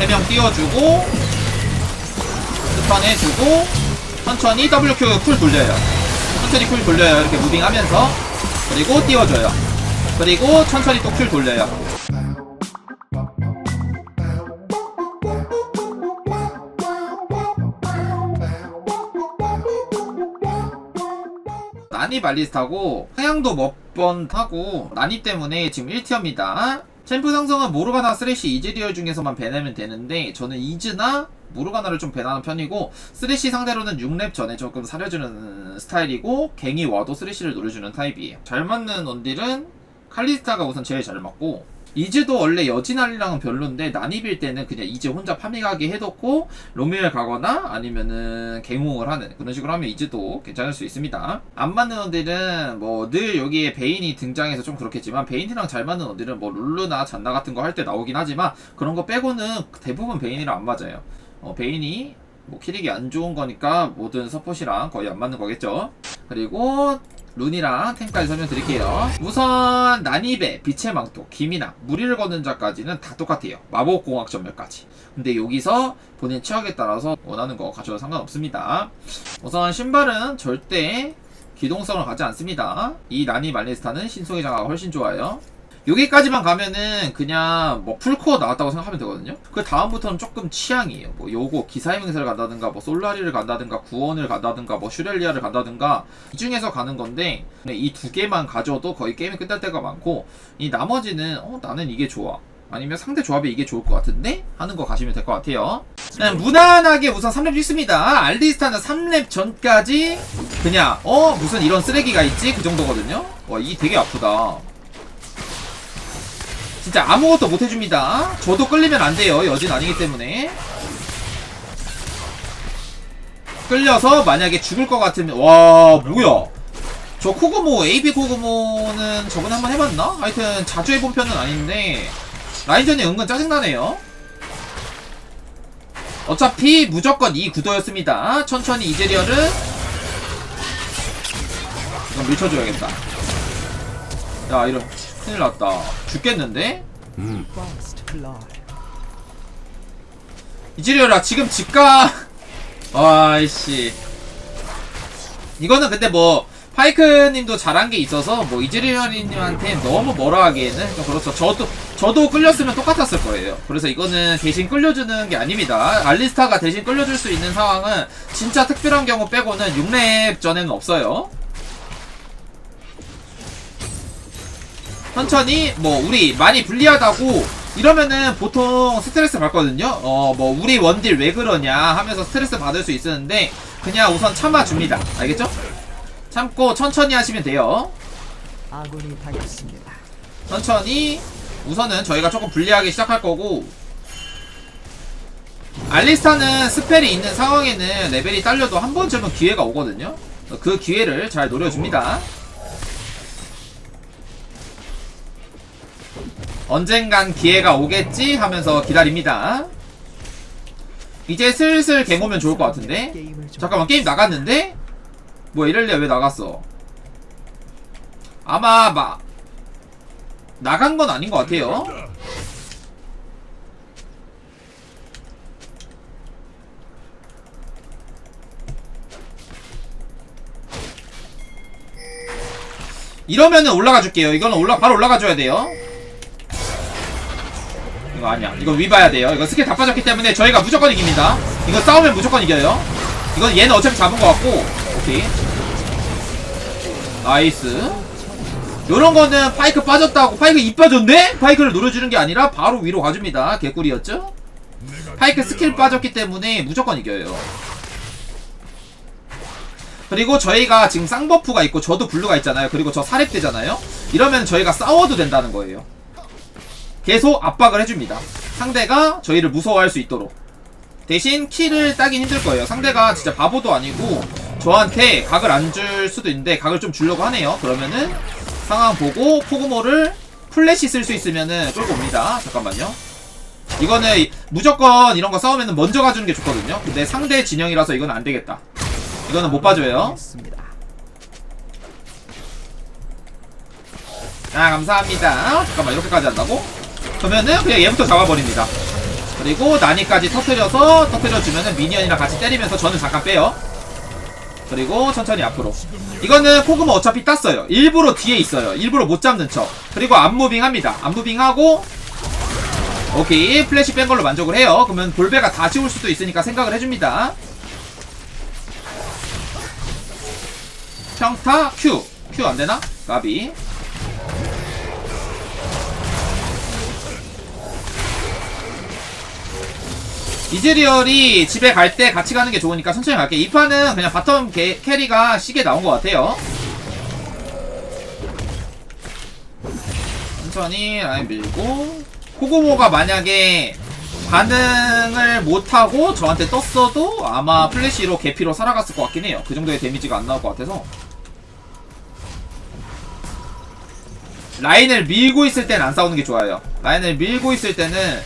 3명 띄워주고 스턴 해주고 천천히 WQ 쿨 돌려요. 천천히 쿨 돌려요. 이렇게 무빙하면서. 그리고 띄워줘요. 그리고 천천히 또 쿨 돌려요. 난이 발리스타고 하향도 몇 번 타고 난이 때문에 지금 1티어입니다 챔프 상성은 모르가나 쓰레쉬 이즈리얼 중에서만 배내면 되는데 저는 이즈나 모르가나를 좀 배나는 편이고 쓰레쉬 상대로는 6렙 전에 조금 사려주는 스타일이고 갱이 와도 쓰레쉬를 노려주는 타입이에요. 잘 맞는 원딜은 칼리스타가 우선 제일 잘 맞고 이즈도 원래 여진알이랑은 별론데 난입일 때는 그냥 이즈 혼자 파밍하게 해놓고 로미엘 가거나 아니면은 갱홍을 하는 그런 식으로 하면 이즈도 괜찮을 수 있습니다. 안 맞는 원딜은 뭐 늘 여기에 베인이 등장해서 좀 그렇겠지만 베인이랑 잘 맞는 원딜은 뭐 룰루나 잔나 같은 거 할 때 나오긴 하지만 그런 거 빼고는 대부분 베인이랑 안 맞아요. 어, 베인이 뭐 키릭이 안 좋은 거니까 모든 서폿이랑 거의 안 맞는 거겠죠. 그리고 룬이랑 탱까지 설명드릴게요. 우선 난입의 빛의 망토, 김이나 무리를 거는 자까지는 다 똑같아요. 마법공학 전멸까지. 근데 여기서 본인 취향에 따라서 원하는 거 가져도 상관없습니다. 우선 신발은 절대 기동성을 가지 않습니다. 이 난입 말리스타는 신속의 장화가 훨씬 좋아요. 여기까지만 가면은 그냥 뭐 풀코어 나왔다고 생각하면 되거든요. 그 다음부터는 조금 취향이에요. 뭐 요거 기사의 맹세를 간다든가 뭐 솔라리를 간다든가 구원을 간다든가 뭐 슈렐리아를 간다든가 이 중에서 가는 건데 이 두 개만 가져도 거의 게임이 끝날 때가 많고 이 나머지는 어 나는 이게 좋아. 아니면 상대 조합에 이게 좋을 것 같은데? 하는 거 가시면 될 것 같아요. 그냥 무난하게 우선 3렙 찍습니다. 알디스타는 3렙 전까지 그냥 어 무슨 이런 쓰레기가 있지? 그 정도거든요. 와 이 되게 아프다. 진짜 아무것도 못 해줍니다. 저도 끌리면 안 돼요. 여진 아니기 때문에. 끌려서 만약에 죽을 것 같으면 와 뭐야? 저 코그모 AB 코그모는 저번에 한번 해봤나? 하여튼 자주 해본 편은 아닌데 라인전이 은근 짜증나네요. 어차피 무조건 이 구도였습니다. 천천히 이제리얼을 이건 밀쳐줘야겠다. 야 이런 큰일 났다. 죽겠는데? Blood. 이즈리얼아 지금 집가 와이씨 이거는 근데 뭐 파이크님도 잘한 게 있어서 뭐 이즈리얼님한테 너무 뭐라 하기에는 좀 그렇죠 저도 저도 끌렸으면 똑같았을 거예요 그래서 이거는 대신 끌려주는 게 아닙니다 알리스타가 대신 끌려줄 수 있는 상황은 진짜 특별한 경우 빼고는 6렙 전에는 없어요 천천히 뭐 우리 많이 불리하다고 이러면은 보통 스트레스 받거든요. 어 뭐 우리 원딜 왜 그러냐 하면서 스트레스 받을 수 있었는데 그냥 우선 참아줍니다. 알겠죠? 참고 천천히 하시면 돼요. 아군이 당했습니다. 천천히 우선은 저희가 조금 불리하게 시작할 거고 알리스타는 스펠이 있는 상황에는 레벨이 딸려도 한 번쯤은 기회가 오거든요. 그 기회를 잘 노려줍니다. 언젠간 기회가 오겠지 하면서 기다립니다. 이제 슬슬 갱 오면 좋을 것 같은데? 잠깐만 게임 나갔는데? 뭐야 이럴래 왜 나갔어? 아마 마 나간 건 아닌 것 같아요. 이러면은 올라가 줄게요. 이거는 올라 바로 올라가 줘야 돼요. 이거 아니야. 이거 위 봐야 돼요. 이거 스킬 다 빠졌기 때문에 저희가 무조건 이깁니다. 이거 싸우면 무조건 이겨요. 이건 얘는 어차피 잡은 것 같고. 오케이. 나이스. 요런 거는 파이크 빠졌다고. 파이크 입 빠졌네? 파이크를 노려주는 게 아니라 바로 위로 가줍니다. 개꿀이었죠? 파이크 스킬 빠졌기 때문에 무조건 이겨요. 그리고 저희가 지금 쌍버프가 있고 저도 블루가 있잖아요. 그리고 저 사렙되잖아요. 이러면 저희가 싸워도 된다는 거예요. 계속 압박을 해줍니다. 상대가 저희를 무서워할 수 있도록. 대신 킬을 따긴 힘들 거예요. 상대가 진짜 바보도 아니고 저한테 각을 안 줄 수도 있는데 각을 좀 주려고 하네요. 그러면은 상황 보고 포그모를 플래시 쓸 수 있으면은 끌고 옵니다. 잠깐만요. 이거는 무조건 이런 거 싸우면은 먼저 가주는 게 좋거든요. 근데 상대 진영이라서 이건 안 되겠다. 이거는 못 봐줘요. 아 감사합니다. 잠깐만 이렇게까지 한다고? 그러면은 그냥 얘부터 잡아버립니다. 그리고 난이까지 터트려서 터트려주면은 미니언이랑 같이 때리면서 저는 잠깐 빼요. 그리고 천천히 앞으로. 이거는 코그모 어차피 땄어요. 일부러 뒤에 있어요. 일부러 못 잡는 척. 그리고 앞무빙 합니다. 앞무빙 하고 오케이. 플래시 뺀 걸로 만족을 해요. 그러면 볼베가 다시 올 수도 있으니까 생각을 해줍니다. 평타 Q. 안되나? 가비 이즈리얼이 집에 갈 때 같이 가는 게 좋으니까 천천히 갈게. 이 판은 그냥 바텀 게, 캐리가 시계 나온 것 같아요. 천천히 라인 밀고 코고모가 만약에 반응을 못하고 저한테 떴어도 아마 플래시로 개피로 살아갔을 것 같긴 해요. 그 정도의 데미지가 안 나올 것 같아서 라인을 밀고 있을 땐 안 싸우는 게 좋아요. 라인을 밀고 있을 때는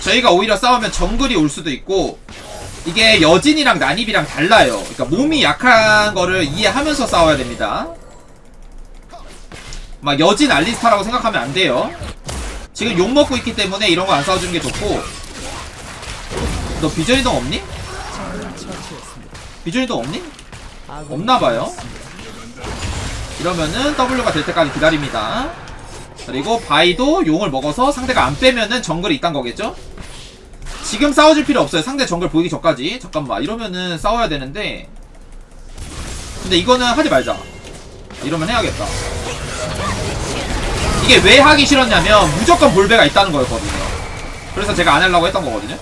저희가 오히려 싸우면 정글이 올 수도 있고 이게 여진이랑 난입이랑 달라요. 그러니까 몸이 약한 거를 이해하면서 싸워야 됩니다. 막 여진 알리스타라고 생각하면 안 돼요. 지금 욕 먹고 있기 때문에 이런 거 안 싸워주는 게 좋고 너 비전이동 없니? 비전이동 없니? 없나봐요. 이러면은 W가 될 때까지 기다립니다. 그리고 바이도 용을 먹어서 상대가 안 빼면은 정글이 있단 거겠죠? 지금 싸워줄 필요 없어요. 상대 정글 보이기 전까지. 잠깐만. 이러면은 싸워야 되는데. 근데 이거는 하지 말자. 이러면 해야겠다. 이게 왜 하기 싫었냐면 무조건 볼배가 있다는 거였거든요. 그래서 제가 안 하려고 했던 거거든요.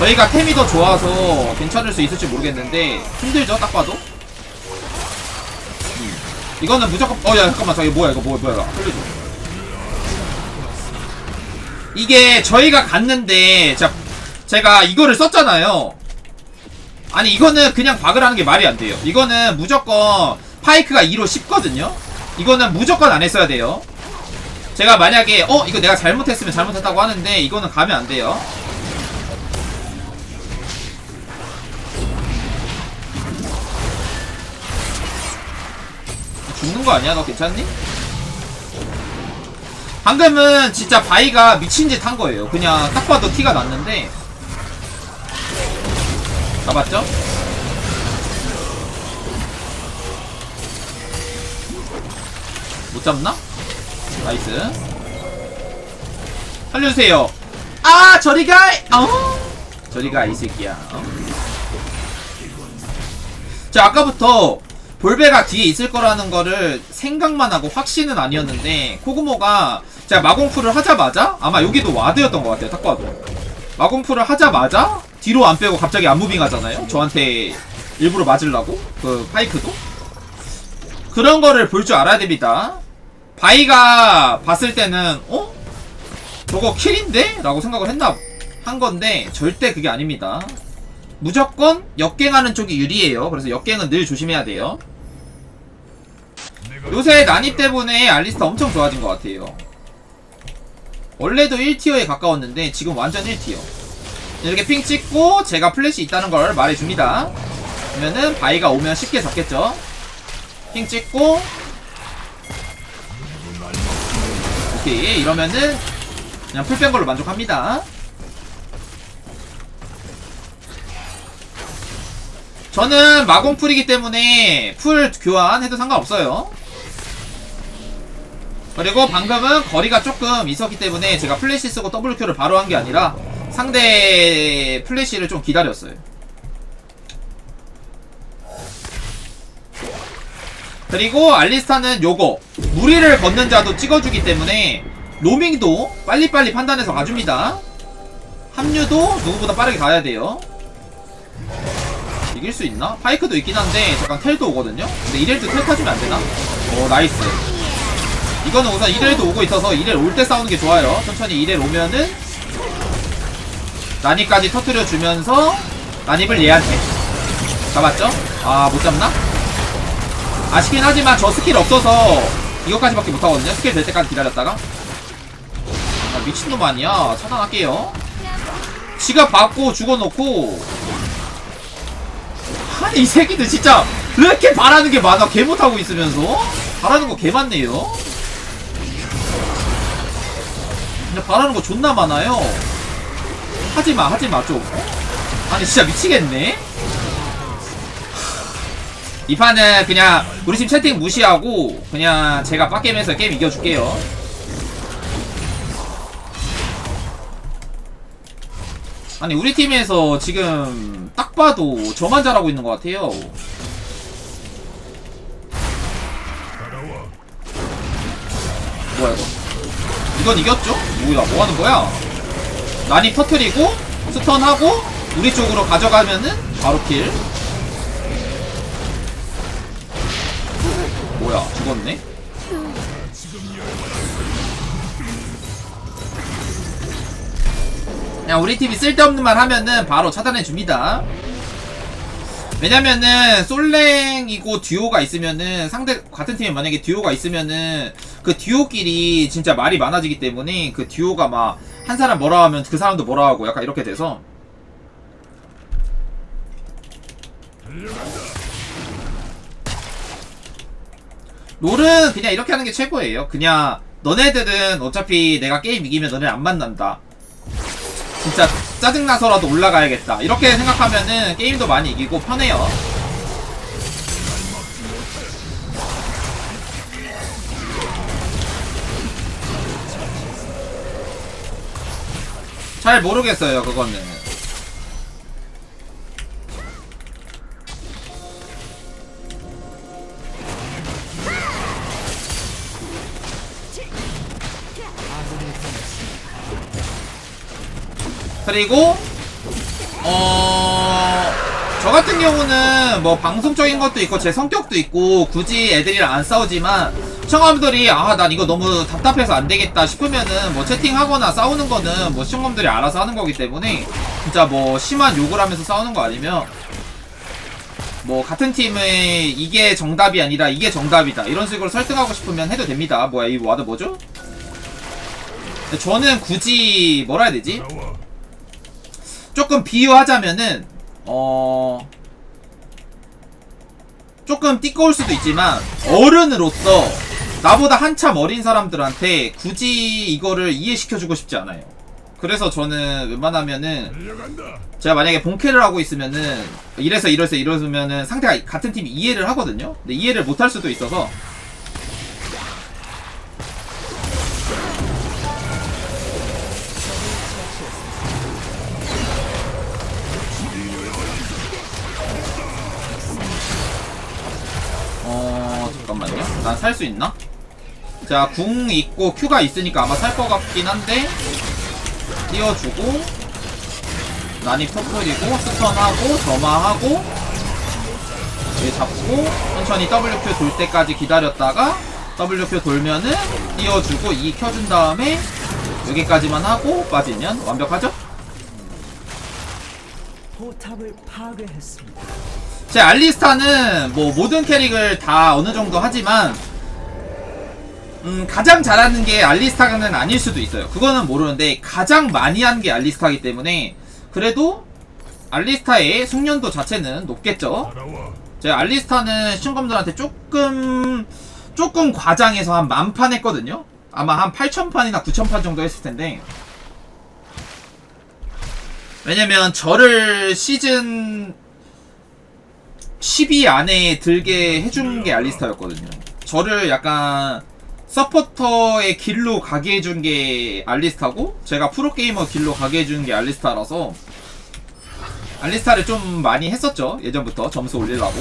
저희가 템이 더 좋아서 괜찮을 수 있을지 모르겠는데 힘들죠? 딱 봐도? 이거는 무조건 어 야 잠깐만 저기 뭐야 이거 뭐야 뭐야 흘려줘 이게 저희가 갔는데 자 제가 이거를 썼잖아요. 아니 이거는 그냥 박을 하는 게 말이 안 돼요. 이거는 무조건 파이크가 2로 10거든요. 이거는 무조건 안 했어야 돼요. 제가 만약에 어 이거 내가 잘못했으면 잘못했다고 하는데 이거는 가면 안 돼요. 죽는 거 아니야? 너 괜찮니? 방금은 진짜 바이가 미친 짓 한 거예요. 그냥 딱 봐도 티가 났는데. 잡았죠? 못 잡나? 나이스. 살려주세요. 아, 저리 가! 어? 저리 가, 이 새끼야. 어? 자, 아까부터 볼베가 뒤에 있을 거라는 거를 생각만 하고 확신은 아니었는데 코그모가 제가 마공풀을 하자마자 아마 여기도 와드였던 것 같아요 딱 봐도 마공풀을 하자마자 뒤로 안 빼고 갑자기 안무빙 하잖아요 저한테 일부러 맞으려고 그 파이크도 그런 거를 볼 줄 알아야 됩니다 바이가 봤을 때는 어? 저거 킬인데? 라고 생각을 했나 한 건데 절대 그게 아닙니다 무조건 역갱하는 쪽이 유리해요. 그래서 역갱은 늘 조심해야 돼요. 요새 난입 때문에 알리스타 엄청 좋아진 것 같아요. 원래도 1티어에 가까웠는데 지금 완전 1티어. 이렇게 핑 찍고 제가 플래시 있다는 걸 말해줍니다. 그러면은 바이가 오면 쉽게 잡겠죠. 핑 찍고 오케이 이러면은 그냥 풀 뺀 걸로 만족합니다. 저는 마공풀이기 때문에 풀 교환해도 상관없어요. 그리고 방금은 거리가 조금 있었기 때문에 제가 플래시 쓰고 W큐를 바로 한 게 아니라 상대 플래시를 좀 기다렸어요. 그리고 알리스타는 요거 무리를 걷는 자도 찍어주기 때문에 로밍도 빨리빨리 판단해서 가줍니다. 합류도 누구보다 빠르게 가야 돼요. 이길 수 있나? 파이크도 있긴 한데 잠깐 텔도 오거든요? 근데 이렐도 텔 타주면 안 되나? 오 나이스 이거는 우선 이렐도 오고 있어서 이렐 올 때 싸우는 게 좋아요. 천천히 이렐 오면은 난입까지 터트려 주면서 난입을 얘한테. 잡았죠? 아 못 잡나? 아쉽긴 하지만 저 스킬 없어서 이것까지밖에 못하거든요. 스킬 될 때까지 기다렸다가. 아, 미친놈 아니야. 차단할게요. 지가 받고 죽어놓고. 아니 이 새끼들 진짜 왜 이렇게 바라는 게 많아? 개 못하고 있으면서. 바라는 거 개 많네요 근데 바라는 거 존나 많아요. 하지마 하지마 좀. 아니 진짜 미치겠네. 이 판은 그냥 우리 팀 채팅 무시하고 그냥 제가 빡게임에서 게임 이겨줄게요. 아니 우리 팀에서 지금 딱 봐도 저만 잘하고 있는 것 같아요. 뭐야 이거 이건 이겼죠? 뭐야 뭐 하는 거야? 난이 터트리고 스턴하고 우리 쪽으로 가져가면은 바로 킬. 뭐야 죽었네? 그냥 우리 팀이 쓸데없는 말 하면은 바로 차단해 줍니다. 왜냐면은 솔랭이고 듀오가 있으면은 상대 같은 팀에 만약에 듀오가 있으면은 그 듀오끼리 진짜 말이 많아지기 때문에 그 듀오가 막 한 사람 뭐라 하면 그 사람도 뭐라 하고 약간 이렇게 돼서 롤은 그냥 이렇게 하는 게 최고예요. 그냥 너네들은 어차피 내가 게임 이기면 너네 안 만난다. 진짜 짜증나서라도 올라가야겠다. 이렇게 생각하면은 게임도 많이 이기고 편해요. 잘 모르겠어요, 그거는. 그리고 어... 저 같은 경우는 뭐 방송적인 것도 있고 제 성격도 있고 굳이 애들이랑 안 싸우지만 시청자분들이 아 난 이거 너무 답답해서 안 되겠다 싶으면은 뭐 채팅하거나 싸우는 거는 뭐 시청자분들이 알아서 하는 거기 때문에 진짜 뭐 심한 욕을 하면서 싸우는 거 아니면 뭐 같은 팀의 이게 정답이 아니라 이게 정답이다 이런 식으로 설득하고 싶으면 해도 됩니다 뭐야 이 와드 뭐죠? 저는 굳이 뭐라 해야 되지? 조금 비유하자면은 어 조금 띠꺼울 수도 있지만 어른으로서 나보다 한참 어린 사람들한테 굳이 이거를 이해시켜주고 싶지 않아요. 그래서 저는 웬만하면은 제가 만약에 본캐를 하고 있으면은 이래서 이래서 이러면은 상대가 같은 팀이 이해를 하거든요. 근데 이해를 못할 수도 있어서 어 잠깐만요. 난 살 수 있나? 자, 궁 있고 큐가 있으니까 아마 살 것 같긴 한데 띄워주고 난입 터뜨리고 스턴하고 점화하고 얘 잡고 천천히 WQ 돌 때까지 기다렸다가 WQ 돌면은 띄워주고 E 켜준 다음에 여기까지만 하고 빠지면 완벽하죠? 포탑을 파괴했습니다. 제 알리스타는 뭐 모든 캐릭을 다 어느 정도 하지만 음 가장 잘하는 게 알리스타는 아닐 수도 있어요. 그거는 모르는데 가장 많이 한 게 알리스타이기 때문에 그래도 알리스타의 숙련도 자체는 높겠죠. 제가 알리스타는 시청자분들한테 조금 조금 과장해서 한 만판 했거든요. 아마 한 8,000판이나 9,000판 정도 했을 텐데 왜냐면 저를 시즌 10위 안에 들게 해준 게 알리스타였거든요. 저를 약간 서포터의 길로 가게 해준 게 알리스타고 제가 프로게이머 길로 가게 해준 게 알리스타라서 알리스타를 좀 많이 했었죠. 예전부터 점수 올리려고.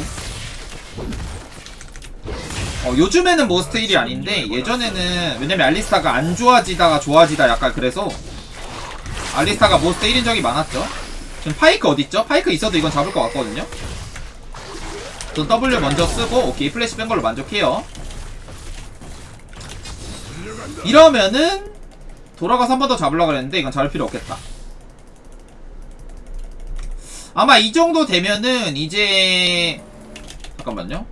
어, 요즘에는 모스트 1이 아닌데 예전에는 왜냐면 알리스타가 안 좋아지다가 좋아지다 약간 그래서 알리스타가 모스트 1인 적이 많았죠. 지금 파이크 어딨죠? 파이크 있어도 이건 잡을 것 같거든요. 전 W 먼저 쓰고 오케이 플래시 뺀 걸로 만족해요. 이러면은 돌아가서 한 번 더 잡으려고 그랬는데 이건 잡을 필요 없겠다. 아마 이 정도 되면은 이제 잠깐만요.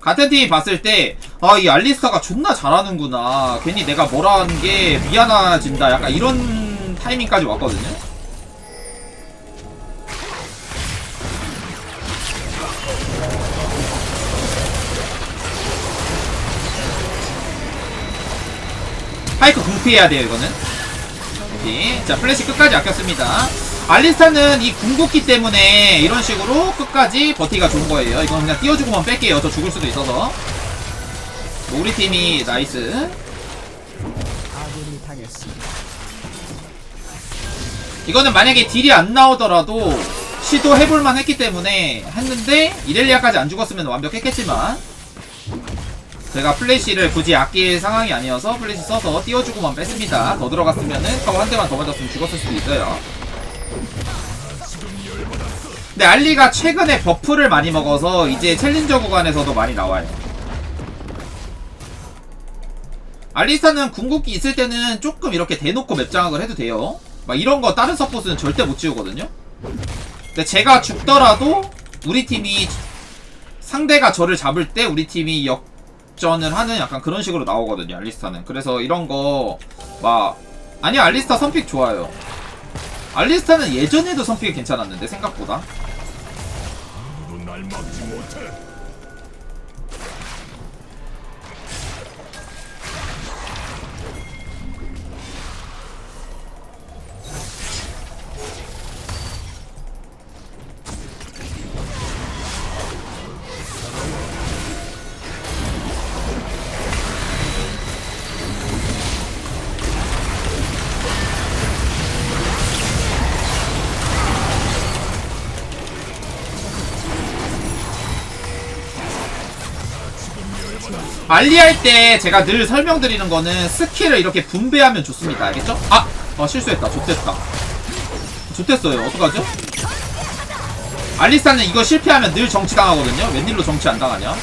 같은 팀이 봤을 때, 아, 이 알리스타가 존나 잘하는구나. 괜히 내가 뭐라 하는 게 미안해진다. 약간 이런 타이밍까지 왔거든요. 파이크 궁피해야 돼요, 이거는. 파이팅 자 플래시 끝까지 아꼈습니다. 알리스타는 이 궁극기 때문에 이런 식으로 끝까지 버티기가 좋은 거예요. 이건 그냥 띄워주고만 뺄게요. 저 죽을 수도 있어서. 우리 팀이 나이스. 이거는 만약에 딜이 안 나오더라도 시도해볼만 했기 때문에 했는데 이렐리아까지 안 죽었으면 완벽했겠지만 제가 플래시를 굳이 아낄 상황이 아니어서 플래시 써서 띄워주고만 뺐습니다 더 들어갔으면은 타워 한 대만 더 맞았으면 죽었을 수도 있어요 근데 알리가 최근에 버프를 많이 먹어서 이제 챌린저 구간에서도 많이 나와요 알리스타는 궁극기 있을 때는 조금 이렇게 대놓고 맵 장악을 해도 돼요. 막 이런 거 다른 서포트는 절대 못 지우거든요. 근데 제가 죽더라도 우리 팀이 상대가 저를 잡을 때 우리 팀이 역 전을 하는 약간 그런 식으로 나오거든요. 알리스타는. 그래서 이런 거 막 아니 알리스타 선픽 좋아요. 알리스타는 예전에도 선픽이 괜찮았는데 생각보다. 알리할 때 제가 늘 설명드리는 거는 스킬을 이렇게 분배하면 좋습니다. 알겠죠? 아! 아 실수했다. 좋됐다. 좋됐어요. 어떡하죠? 알리스타는 이거 실패하면 늘 정치당하거든요. 웬일로 정치 안 당하냐?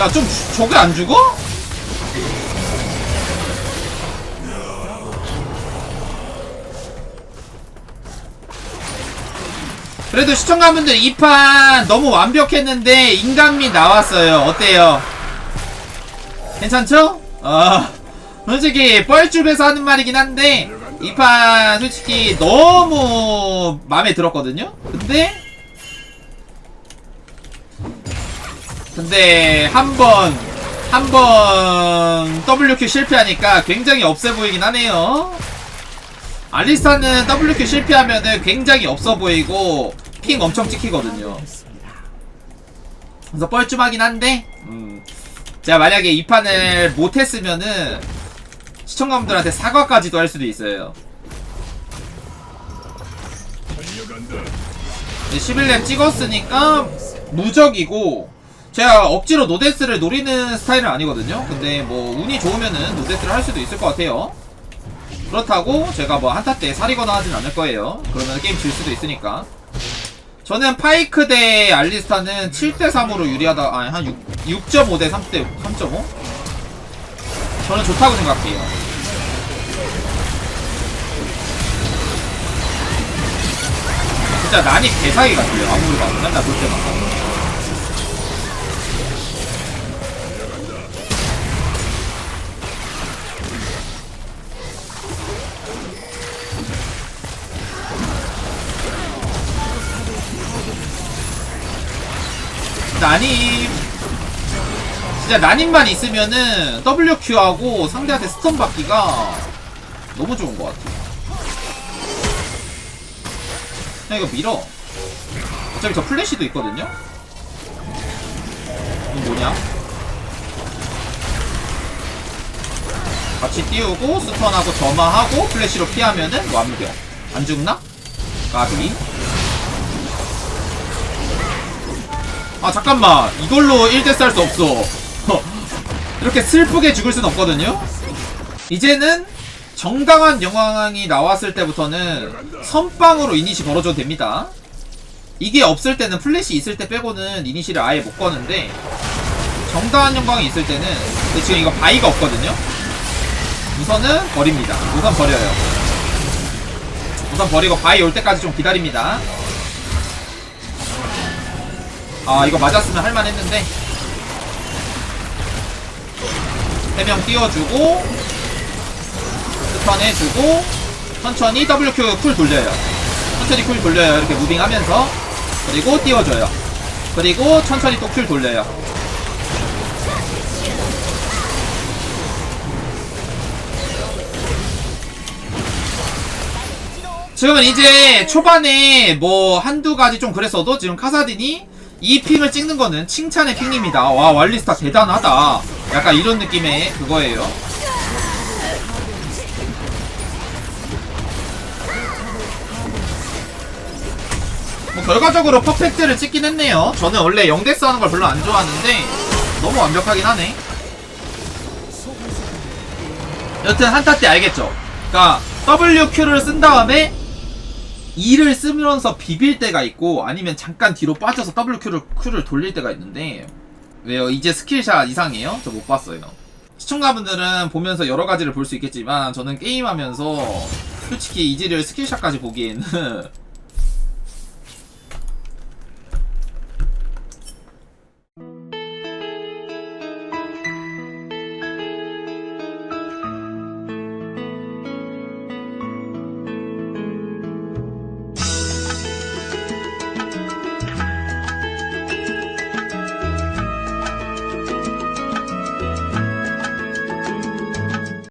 야, 좀, 주- 저게 안 죽어? 그래도 시청자분들 이 판 너무 완벽했는데 인간미 나왔어요. 어때요? 괜찮죠? 아, 솔직히 뻘쭘해서 하는 말이긴 한데 이 판 솔직히 너무 마음에 들었거든요. 근데 근데 한 번, 한번 WQ 실패하니까 굉장히 없어 보이긴 하네요. 알리스타는 WQ 실패하면은 굉장히 없어 보이고 핑 엄청 찍히거든요. 그래서 뻘쭘하긴 한데, 음, 제가 만약에 이 판을 못했으면은 시청자분들한테 사과까지도 할 수도 있어요. 11렙 찍었으니까 무적이고 제가 억지로 노데스를 노리는 스타일은 아니거든요. 근데 뭐 운이 좋으면은 노데스를 할 수도 있을 것 같아요. 그렇다고 제가 뭐 한타 때 살이거나 하진 않을 거예요. 그러면 게임 질 수도 있으니까. 저는 파이크 대 알리스타는 7대 3으로 유리하다. 아니 한 6, 6.5대 3대 3.5? 저는 좋다고 생각해요. 진짜 난이 개사기 같아요. 아무리 봐도 맨날 볼 때마다. 난임 진짜 난임만 있으면은 WQ하고 상대한테 스턴 받기가 너무 좋은 것 같아. 그냥 이거 밀어. 어차피 저 플래시도 있거든요? 이건 뭐냐? 같이 띄우고 스턴하고 점화하고 플래시로 피하면은 완벽. 안 죽나? 까비. 아 잠깐만. 이걸로 1대 쌀수 없어. 이렇게 슬프게 죽을 순 없거든요? 이제는 정당한 영광이 나왔을 때부터는 선빵으로 이니시 걸어줘도 됩니다. 이게 없을 때는 플래시 있을 때 빼고는 이니시를 아예 못 거는데 정당한 영광이 있을 때는 근데 지금 이거 바위가 없거든요? 우선은 버립니다. 우선 버려요. 우선 버리고 바위 올 때까지 좀 기다립니다 아 이거 맞았으면 할만했는데. 3명 띄워주고 스턴 해주고 천천히 WQ 쿨 돌려요. 천천히 쿨 돌려요. 이렇게 무빙하면서. 그리고 띄워줘요. 그리고 천천히 또 쿨 돌려요. 지금은 이제 초반에 뭐 한두 가지 좀 그랬어도 지금 카사딘이 이 핑을 찍는 거는 칭찬의 핑입니다. 와, 왈리스타 대단하다. 약간 이런 느낌의 그거예요. 뭐 결과적으로 퍼펙트를 찍긴 했네요. 저는 원래 영데스 하는 걸 별로 안 좋아하는데 너무 완벽하긴 하네. 여튼 한타 때 알겠죠? 그니까 WQ를 쓴 다음에 E를 쓰면서 비빌 때가 있고 아니면 잠깐 뒤로 빠져서 WQ를 Q를 돌릴 때가 있는데 왜요? 이제 스킬샷 이상해요? 저 못 봤어요. 시청자분들은 보면서 여러 가지를 볼 수 있겠지만 저는 게임하면서 솔직히 이즈리얼 스킬샷까지 보기에는